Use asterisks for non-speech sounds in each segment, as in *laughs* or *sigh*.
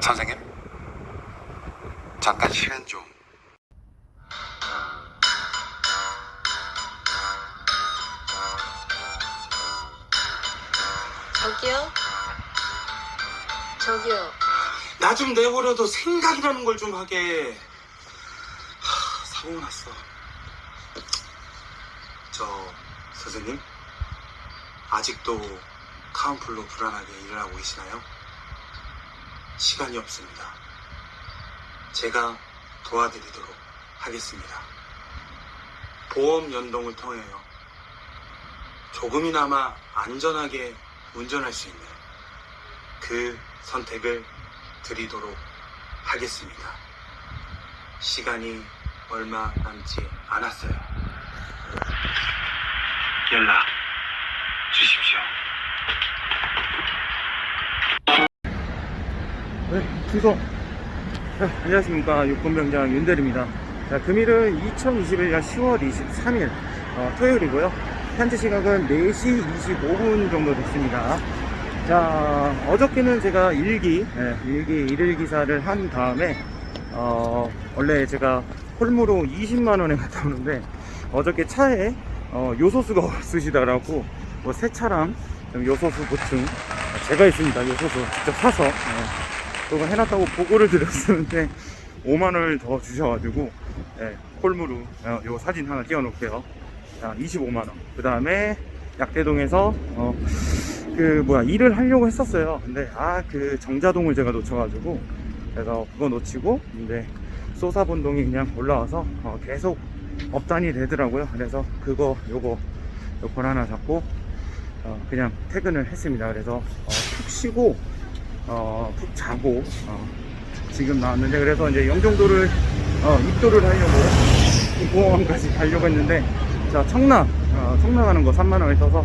선생님? 잠깐 시간 좀. 저기요? 저기요. 나 좀 내버려도 생각이라는 걸 좀 하게. 사고 났어. 저 선생님 아직도 카운플로 불안하게 일을 하고 계시나요? 시간이 없습니다. 제가 도와드리도록 하겠습니다. 보험 연동을 통해요. 조금이나마 안전하게 운전할 수 있는 그 선택을 드리도록 하겠습니다. 시간이 얼마 남지 않았어요. 연락 주십시오. 네, 주소. 네, 안녕하십니까. 육군병장 윤대리입니다. 자, 금일은 2021년 10월 23일, 어, 토요일이고요. 현재 시각은 4시 25분 정도 됐습니다. 자, 어저께는 제가 일기, 예, 일기, 일일 기사를 한 다음에, 어, 원래 제가 홀무로 20만원에 *laughs* 갔다 오는데, 어저께 차에, 어, 요소수가 *laughs* 없으시더라고, 뭐, 새 차랑 좀 요소수 보충, 제가 있습니다. 요소수 직접 사서, 예, 그거 해놨다고 보고를 드렸었는데, 5만원을 더 주셔가지고, 예, 홀무로, 어, 요 사진 하나 띄워놓을게요. 자, 25만원. 그 다음에, 약대동에서, 어, 그 뭐야 일을 하려고 했었어요 근데 아 그 정자동을 제가 놓쳐가지고 그래서 그거 놓치고 근데 소사본동이 그냥 올라와서 어, 계속 업단이 되더라고요 그래서 그거 요거 요걸 하나 잡고 어, 그냥 퇴근을 했습니다 그래서 어, 푹 쉬고 어, 푹 자고 어, 지금 나왔는데 그래서 이제 영종도를 어, 입도를 하려고 공항까지 가려고 했는데 자 청라 어, 청라 가는 거 3만 원에 떠서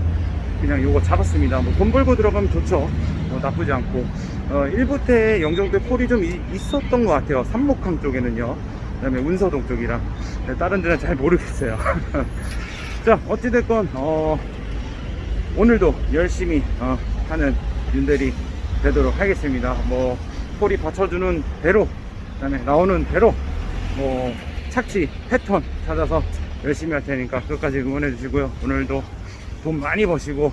그냥 요거 잡았습니다. 뭐 돈 벌고 들어가면 좋죠. 뭐 나쁘지 않고. 어, 1부 때 영종도에 폴이 좀 이- 있었던 것 같아요. 삼목항 쪽에는요. 그 다음에 운서동 쪽이랑. 네, 다른 데는 잘 모르겠어요. *laughs* 자, 어찌됐건, 어, 오늘도 열심히, 어, 하는 윤대리 되도록 하겠습니다. 뭐, 폴이 받쳐주는 대로, 그 다음에 나오는 대로, 뭐, 착지, 패턴 찾아서 열심히 할 테니까 끝까지 응원해 주시고요. 오늘도 돈 많이 버시고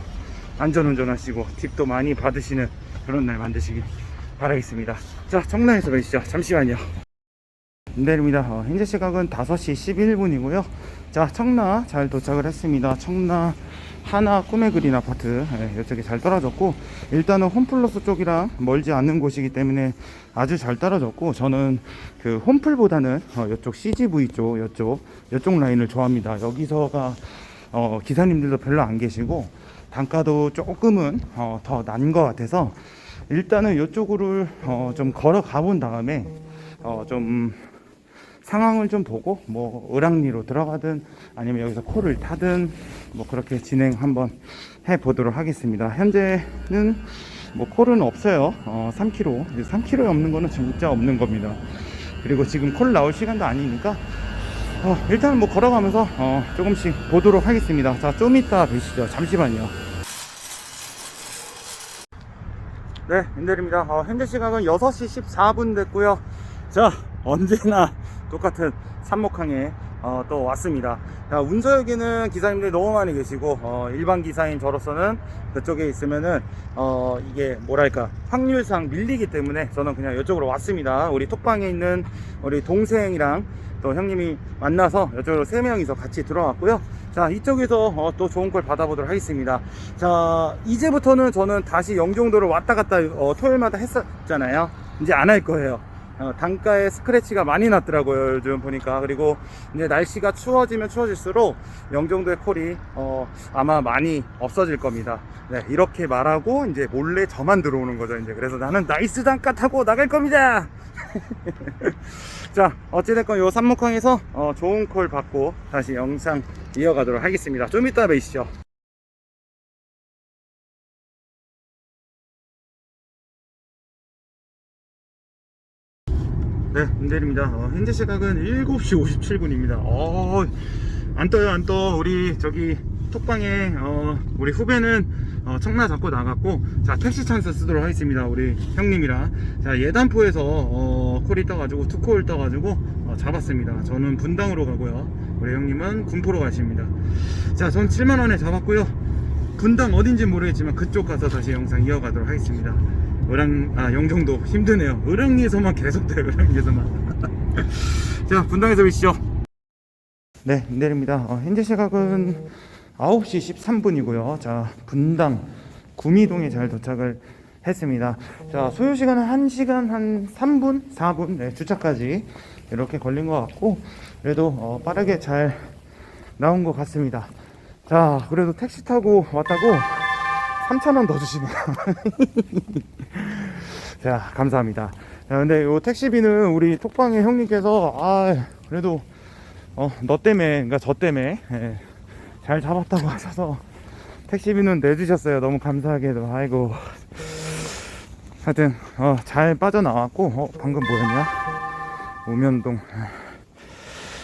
안전운전 하시고 팁도 많이 받으시는 그런 날 만드시길 바라겠습니다. 자, 청라에서 뵈시죠. 잠시만요. 내립니다. 어, 현재 시각은 5시 11분이고요. 자, 청라 잘 도착을 했습니다. 청라 하나 꿈의 그린 아파트 예, 이쪽에 잘 떨어졌고 일단은 홈플러스 쪽이랑 멀지 않는 곳이기 때문에 아주 잘 떨어졌고 저는 그 홈플보다는 어, 이쪽 CGV 쪽 이쪽 이쪽 라인을 좋아합니다. 여기서가 어, 기사님들도 별로 안 계시고 단가도 조금은 어, 더난 것 같아서 일단은 이쪽으로 어, 좀 걸어 가 본 다음에 어, 좀 상황을 좀 보고 뭐 을왕리로 들어가든 아니면 여기서 코를 타든 뭐 그렇게 진행 한번 해 보도록 하겠습니다. 현재는 뭐 콜은 없어요. 어, 3km. 3km에 없는 거는 진짜 없는 겁니다. 그리고 지금 콜 나올 시간도 아니니까 어, 일단 뭐 걸어가면서 어, 조금씩 보도록 하겠습니다. 자, 좀 이따 뵈시죠. 잠시만요. 네, 인델입니다. 어, 현재 시각은 6시 14분 됐고요. 자, 언제나 똑같은 삼목항에 어, 또 왔습니다. 자, 운서역에는 기사님들이 너무 많이 계시고 어, 일반 기사인 저로서는 그쪽에 있으면은 어, 이게 뭐랄까 확률상 밀리기 때문에 저는 그냥 이쪽으로 왔습니다. 우리 톡방에 있는 우리 동생이랑 또 형님이 만나서 이쪽으로 세 명이서 같이 들어왔고요. 자, 이쪽에서 어, 또 좋은 걸 받아보도록 하겠습니다. 자, 이제부터는 저는 다시 영종도를 왔다 갔다 어, 토요일마다 했었잖아요. 이제 안 할 거예요. 어, 단가에 스크래치가 많이 났더라고요 요즘 보니까. 그리고 이제 날씨가 추워지면 추워질수록 영종도의 콜이 어, 아마 많이 없어질 겁니다. 네 이렇게 말하고 이제 몰래 저만 들어오는 거죠 이제. 그래서 나는 나이스 단가 타고 나갈 겁니다. *laughs* 자 어찌됐건 요 삼목항에서 어, 좋은 콜 받고 다시 영상 이어가도록 하겠습니다. 좀 이따 뵈시죠 네, 문대리입니다. 어, 현재 시각은 7시 57분입니다. 어, 안 떠요, 안 떠. 우리 저기 톡방에 어, 우리 후배는 어, 청라 잡고 나갔고, 자 택시 찬스 쓰도록 하겠습니다. 우리 형님이랑 자 예단포에서 어, 콜이 떠가지고 투콜 떠가지고 어, 잡았습니다. 저는 분당으로 가고요. 우리 형님은 군포로 가십니다. 자, 전 7만 원에 잡았고요. 분당 어딘지 모르겠지만 그쪽 가서 다시 영상 이어가도록 하겠습니다. 을왕 아 영종도 힘드네요. 을왕리에서만 계속 돼요. 을왕리에서만. *laughs* 자 분당에서 뵙시죠. 네 내립니다. 어, 현재 시각은 9시 13분이고요. 자 분당 구미동에 잘 도착을 했습니다. 자 소요 시간은 1시간 한 3분 4분 네, 주차까지 이렇게 걸린 것 같고 그래도 어, 빠르게 잘 나온 것 같습니다. 자, 그래도 택시 타고 왔다고 3,000원 더 주시네요. *laughs* 자, 감사합니다. 자, 근데 요 택시비는 우리 톡방의 형님께서, 아, 그래도, 어, 너 때문에, 그러니까 저 때문에, 예, 잘 잡았다고 *laughs* 하셔서 택시비는 내주셨어요. 너무 감사하게도. 아이고. 하여튼, 어, 잘 빠져나왔고, 어, 방금 뭐였냐? 우면동.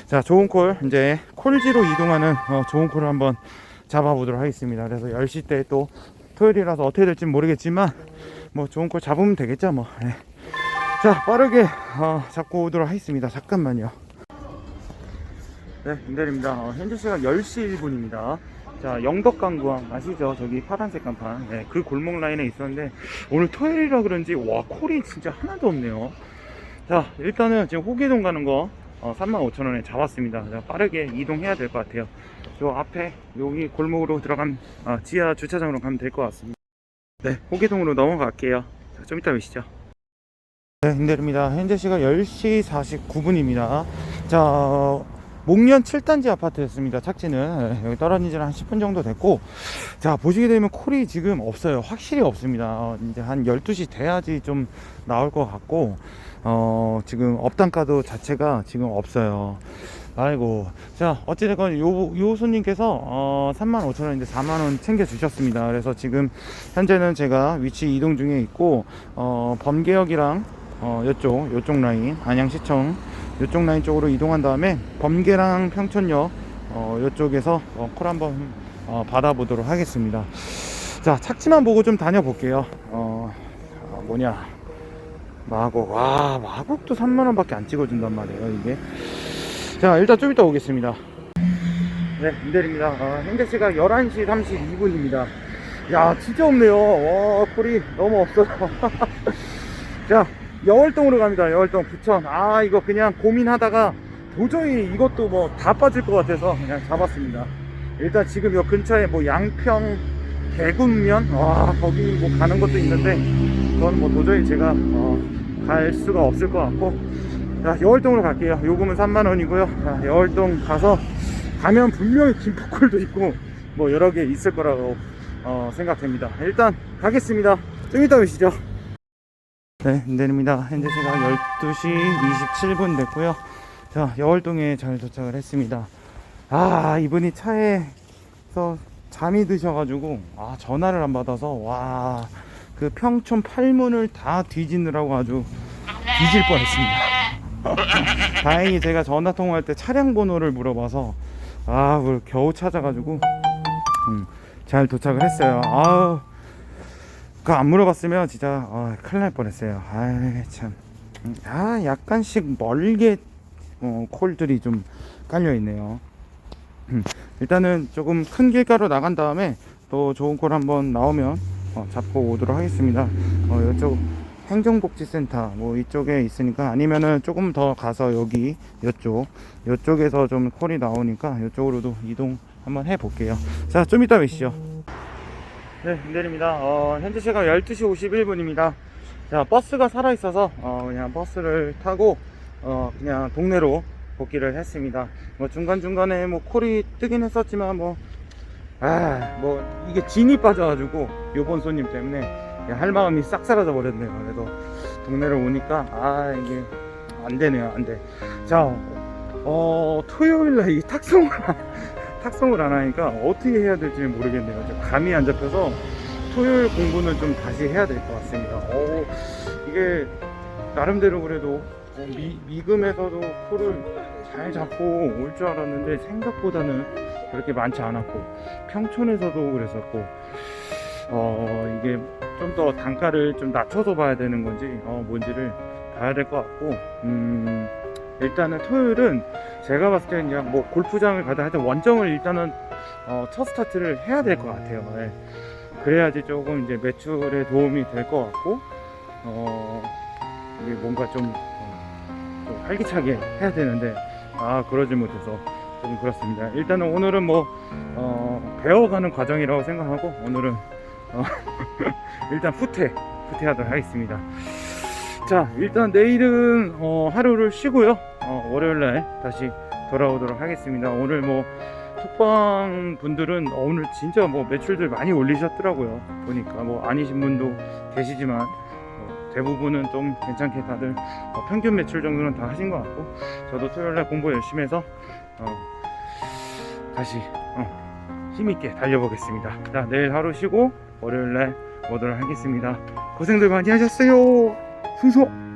자, 좋은 콜, 이제 콜지로 이동하는 어, 좋은 콜을 한번 잡아보도록 하겠습니다. 그래서 10시 때 또 토요일이라서 어떻게 될지 모르겠지만, 뭐 좋은 콜 잡으면 되겠죠, 뭐. 예. 자, 빠르게 어, 잡고 오도록 하겠습니다. 잠깐만요. 네, 임대리입니다. 어, 현재 시각 10시 1분입니다. 자, 영덕강구항 아시죠? 저기 파란색 간판. 네, 그 골목 라인에 있었는데, 오늘 토요일이라 그런지, 와, 콜이 진짜 하나도 없네요. 자, 일단은 지금 호계동 가는 거, 어, 35,000원에 잡았습니다. 자, 빠르게 이동해야 될 것 같아요. 저 앞에 여기 골목으로 들어간 아, 지하 주차장으로 가면 될 것 같습니다. 네, 호계동으로 넘어갈게요. 자, 좀 이따 뵈시죠. 네, 힘들입니다. 현재 시각 10시 49분입니다. 자, 목련 7단지 아파트였습니다. 착지는 네, 여기 떨어진 지는 한 10분 정도 됐고, 자 보시게 되면 콜이 지금 없어요. 확실히 없습니다. 어, 이제 한 12시 돼야지 좀 나올 것 같고, 어, 지금 업단가도 자체가 지금 없어요. 아이고. 자, 어찌됐건 요, 요 손님께서, 어, 35,000원인데 4만원 챙겨 주셨습니다. 그래서 지금 현재는 제가 위치 이동 중에 있고, 어, 범계역이랑, 어, 요쪽, 요쪽 라인, 안양시청, 요쪽 라인 쪽으로 이동한 다음에 범계랑 평촌역, 어, 요쪽에서 어, 콜 한번 어, 받아보도록 하겠습니다. 자, 착지만 보고 좀 다녀볼게요. 어, 아, 뭐냐. 마곡 와 마곡도 3만원 밖에 안 찍어준단 말이에요 이게 자 일단 좀 이따 오겠습니다. 네 임대리입니다. 어, 현재 시각 11시 32분입니다. 야 진짜 없네요. 와 콜이 너무 없어요. *laughs* 자 여월동으로 갑니다. 여월동 부천. 아 이거 그냥 고민하다가 도저히 이것도 뭐 다 빠질 것 같아서 그냥 잡았습니다. 일단 지금 요 근처에 뭐 양평 개군면 와 거기 뭐 가는 것도 있는데 그건 뭐 도저히 제가 어, 갈 수가 없을 것 같고 자 여월동으로 갈게요. 요금은 3만원이고요. 자, 여월동 가서 가면 분명히 김포콜도 있고 뭐 여러 개 있을 거라고 어, 생각됩니다. 일단 가겠습니다. 좀 이따 오시죠. 네 인대입니다. 현재 시각 12시 27분 됐고요. 자 여월동에 잘 도착을 했습니다. 아 이분이 차에서 잠이 드셔가지고 아 전화를 안 받아서 와 그 평촌 팔문을 다 뒤지느라고 아주 뒤질 뻔 했습니다. *laughs* 다행히 제가 전화 통화할 때 차량 번호를 물어봐서 아 그걸 겨우 찾아가지고 음, 잘 도착을 했어요. 아우 그안 물어봤으면 진짜 아, 큰일 날 뻔했어요. 아참 아 약간씩 멀게 어, 콜들이 좀 깔려 있네요. 음, 일단은 조금 큰 길가로 나간 다음에 또 좋은 콜 한번 나오면 어, 잡고 오도록 하겠습니다. 어, 이쪽 행정복지센터 뭐 이쪽에 있으니까 아니면은 조금 더 가서 여기 이쪽 이쪽에서 좀 콜이 나오니까 이쪽으로도 이동 한번 해 볼게요. 자, 좀 이따 뵈시죠. 네, 내립니다. 어, 현재 시각 12시 51분입니다. 자, 버스가 살아 있어서 어, 그냥 버스를 타고 어, 그냥 동네로 복귀를 했습니다. 뭐 중간 중간에 뭐 콜이 뜨긴 했었지만 뭐 아, 뭐 이게 진이 빠져가지고 요번 손님 때문에 할 마음이 싹 사라져 버렸네요. 그래도 동네를 오니까 아 이게 안 되네요, 안 돼. 자, 어 토요일 날이 탁송을 안- *laughs* 탁송을 안 하니까 어떻게 해야 될지 모르겠네요. 좀 감이 안 잡혀서 토요일 공부는 좀 다시 해야 될 것 같습니다. 어 이게 나름대로 그래도 어, 미, 미금에서도 코를 잘 잡고 올 줄 알았는데 생각보다는 그렇게 많지 않았고 평촌에서도 그랬었고 어 이게 좀 더 단가를 좀 낮춰서 봐야 되는 건지 어 뭔지를 봐야 될 것 같고 음 일단은 토요일은 제가 봤을 때는 그냥 뭐 골프장을 가다 하여튼 원정을 일단은 어, 첫 스타트를 해야 될 것 같아요. 예. 그래야지 조금 이제 매출에 도움이 될 것 같고, 어, 이게 뭔가 좀, 어, 좀 활기차게 해야 되는데, 아, 그러지 못해서 좀 그렇습니다. 일단은 오늘은 뭐, 어, 배워가는 과정이라고 생각하고, 오늘은, 어, *laughs* 일단 후퇴, 후퇴하도록 하겠습니다. 자, 일단 내일은, 어, 하루를 쉬고요. 어, 월요일날 다시 돌아오도록 하겠습니다. 오늘 뭐, 톡방 분들은 어, 오늘 진짜 뭐 매출들 많이 올리셨더라고요. 보니까 뭐 아니신 분도 계시지만 어, 대부분은 좀 괜찮게 다들 어, 평균 매출 정도는 다 하신 것 같고 저도 토요일날 공부 열심히 해서 어, 다시 어, 힘있게 달려보겠습니다. 자 내일 하루 쉬고 월요일날 오도록 하겠습니다. 고생들 많이 하셨어요. 순수.